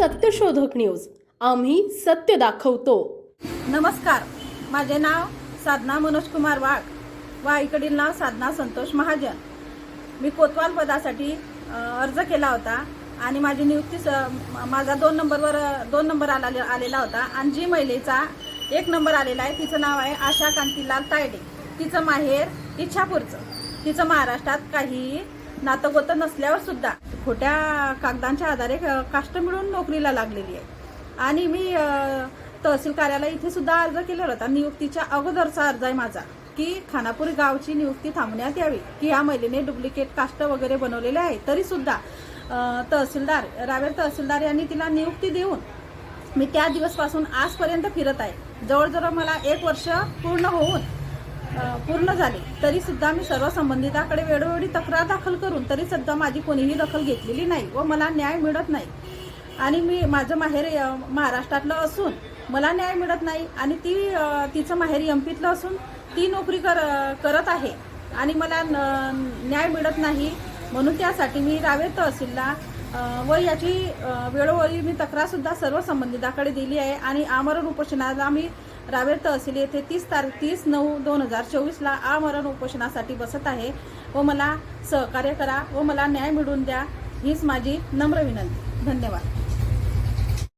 सत्यशोधक न्यूज. आम्ही सत्य दाखवतो. नमस्कार. माझे नाव साधना मनोज कुमार वाघ. व आईकडील नाव साधना संतोष महाजन. मी कोतवाल पदासाठी अर्ज केला होता आणि माझी नियुक्ती स- माझा दोन नंबरवर दोन नंबर आला आलेला होता. आणि जी महिलेचा एक नंबर आलेला आहे. तिचं नाव आहे आशा कांतीलाल तायडे. तिचं माहेर इच्छापूरचं. तिचं महाराष्ट्रात काही नातगोतं नसल्यावर सुद्धा खोट्या कागदांच्या आधारे अ, काष्ट मिळून नोकरीला लागलेली आहे. आणि मी तहसील कार्यालय इथे सुद्धा अर्ज केलेला होता. नियुक्तीच्या अगोदरचा अर्ज आहे माझा की खानापूर गावची नियुक्ती थांबण्यात यावी की या महिलेने डुप्लिकेट काष्ट वगैरे बनवलेले आहे तरी सुद्धा तहसीलदार रावेर तहसीलदार यांनी तिला नियुक्ती देऊन मी त्या दिवसपासून आजपर्यंत फिरत आहे. जवळजवळ मला एक वर्ष पूर्ण होऊन पूर्ण झाले. तरी सुद्धा मी सर्व संबंधिताकडे वेळोवेळी तक्रार दाखल करून तरी सुद्धा माझी कोणीही दखल घेतलेली नाही व मला न्याय मिळत नाही. आणि मी माझं माहेर महाराष्ट्रातलं असून मला न्याय मिळत नाही आणि ती तिचं माहेर एम पीतलं असून ती नोकरी कर करत आहे आणि मला न- न्याय मिळत नाही. म्हणून त्यासाठी मी रावेत तहसीलला व याची वेळोवेळी मी तक्रारसुद्धा सर्व संबंधिताकडे दिली आहे आणि आमरण उपोषणाला मी रावेर तहसील येथे तीस तारीख तीस नऊ दोन हजार चोवीसला आमरण उपोषणासाठी बसत आहे. व मला सहकार्य करा व मला न्याय मिळवून द्या. हीच माझी नम्र विनंती. धन्यवाद.